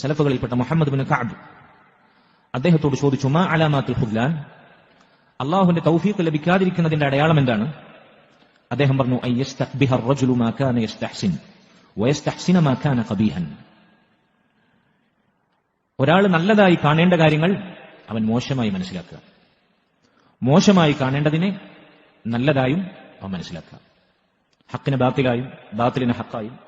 സലഫുകളിൽപ്പെട്ട Muhammad bin cab അദ്ദേഹത്തോട് ചോദിച്ചു മാ അലാമാത്തുൽ ഖുദ്ലാൻ അള്ളാഹുവിന്റെ തൗഫീഖ് ലഭിക്കാതിരിക്കുന്നതിന്റെ അടയാളം എന്താണ്? അദ്ദേഹം പറഞ്ഞു ഒരാൾ നല്ലതായി കാണേണ്ട കാര്യങ്ങൾ അവൻ മോശമായി മനസ്സിലാക്കുക. മോശമായി കാണേണ്ടതിനെ നല്ലതായും അവൻ മനസ്സിലാക്കുക. ഹക്കിന് ബാത്തിലായും ബാത്തിലിന് ഹക്കായും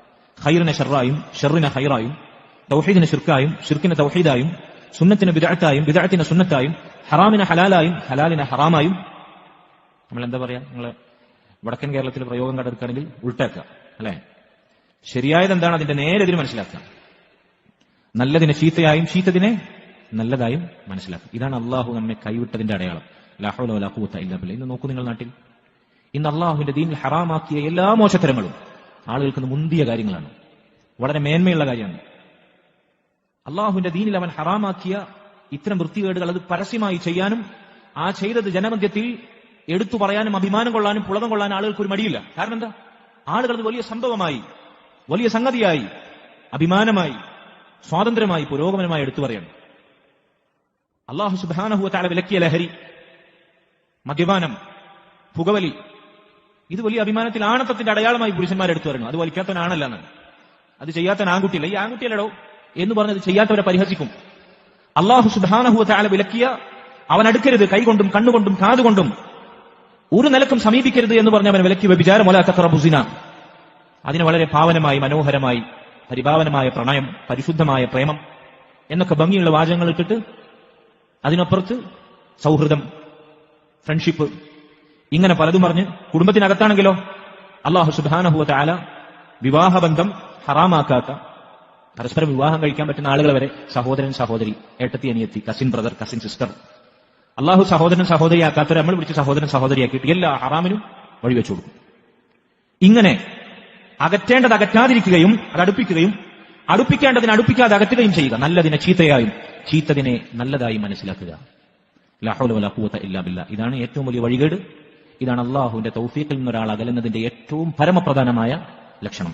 ഹൈറിന് ഷെറായും ഷെറിന് ഹൈറായും തൗഹീദിനെ ഷിർക്കായും ഷിർക്കിനെ തൗഹീദായും സുന്നത്തിനെ ബിദഅത്തായും ബിദഅത്തിനെ സുന്നത്തായും ഹറാമിനെ ഹലാലായും ഹലാലിനെ ഹറാമായും നമ്മൾ എന്താ പറയാ? നിങ്ങൾ വടക്കൻ കേരളത്തിൽ പ്രയോഗം കണ്ടെടുക്കുകയാണെങ്കിൽ ഉൾട്ടാക്കുക അല്ലെ? ശരിയായത് എന്താണ്? അതിന്റെ നേരെതിര് മനസ്സിലാക്കുക. നല്ലതിനെ ചീത്തയായും ചീത്തതിനെ നല്ലതായും മനസ്സിലാക്കുക. ഇതാണ് അള്ളാഹു നമ്മെ കൈവിട്ടതിന്റെ അടയാളം. ലാഹുല വലാഹൂത്ത ഇല്ല ബില്ല. ഇന്ന് നോക്കൂ നിങ്ങൾ നാട്ടിൽ. ഇന്ന് അള്ളാഹുവിന്റെ ദീനിൽ ഹറാമാക്കിയ എല്ലാ മോശത്തരങ്ങളും ആളുകൾക്ക് മുന്തിയ കാര്യങ്ങളാണ്. വളരെ മേന്മയുള്ള കാര്യമാണ്. അള്ളാഹുവിന്റെ ദീനിൽ അവൻ ഹറാമാക്കിയ ഇത്തരം വൃത്തികേടുകൾ അത് പരസ്യമായി ചെയ്യാനും ആ ചെയ്തത് ജനമധ്യത്തിൽ എടുത്തു പറയാനും അഭിമാനം കൊള്ളാനും പുളകം കൊള്ളാനും ആളുകൾക്ക് ഒരു മടിയില്ല. കാരണം എന്താ? ആളുകൾ അത് വലിയ സംഭവമായി വലിയ സംഗതിയായി അഭിമാനമായി സ്വാതന്ത്ര്യമായി പുരോഗമനമായി എടുത്തു പറയണം. അള്ളാഹു സുബാനഹുവ താല വിലക്കിയ ലഹരി മദ്യപാനം പുകവലി ഇത് വലിയ അഭിമാനത്തിൽ ആണത്തത്തിന്റെ അടയാളമായി പുരുഷന്മാരെടുത്തു പറയുന്നു. അത് വലിക്കാത്തവനാണല്ല എന്നാണ് അത് ചെയ്യാത്തവൻ ആൺകുട്ടിയല്ല. ഈ ആൺകുട്ടിയല്ലടോ? എന്ന് പറഞ്ഞത് ചെയ്യാത്തവരെ പരിഹസിക്കും. അള്ളാഹു സുബാനഹുവ താല വിലക്കിയ അവൻ അടുക്കരുത് കൈകൊണ്ടും കണ്ണുകൊണ്ടും കാതുകൊണ്ടും ഒരു നിലക്കും സമീപിക്കരുത് എന്ന് പറഞ്ഞ അവൻ വിലക്കി വ്യഭിചാരം ഒലാത്തറബുസിന അതിന് വളരെ പാവനമായി മനോഹരമായി പരിഭാവനമായ പ്രണയം പരിശുദ്ധമായ പ്രേമം എന്നൊക്കെ ഭംഗിയുള്ള വാചകങ്ങൾ ഇട്ടിട്ട് അതിനപ്പുറത്ത് സൗഹൃദം ഫ്രണ്ട്ഷിപ്പ് ഇങ്ങനെ പലതും പറഞ്ഞ് കുടുംബത്തിനകത്താണെങ്കിലോ അള്ളാഹു സുബാനഹുവ ആല വിവാഹബന്ധം ഹറാമാക്കാത്ത പരസ്പരം വിവാഹം കഴിക്കാൻ പറ്റുന്ന ആളുകൾ വരെ സഹോദരൻ സഹോദരി ഏട്ടത്തി അനിയത്തി cousin brother cousin sister Allah സഹോദരൻ സഹോദരിയാക്കാത്തവരെ നമ്മൾ വിളിച്ച് സഹോദരൻ സഹോദരിയാക്കിയിട്ട് എല്ലാ ഹറാമിനും വഴിവെച്ചു കൊടുക്കും. ഇങ്ങനെ അകറ്റേണ്ടത് അകറ്റാതിരിക്കുകയും അത് അടുപ്പിക്കുകയും അടുപ്പിക്കേണ്ടതിനെ അടുപ്പിക്കാതെ അകറ്റുകയും ചെയ്യുക. നല്ലതിനെ ചീത്തയായും ചീത്തതിനെ നല്ലതായി മനസ്സിലാക്കുക. ലാഹുല വല ഇല്ലാ ബില്ല. ഇതാണ് ഏറ്റവും വലിയ വഴികേട്. ഇതാണ് അള്ളാഹുവിന്റെ തൗഫീഖിൽ നിന്നൊരാൾ അകലുന്നതിന്റെ ഏറ്റവും പരമപ്രധാനമായ ലക്ഷണം.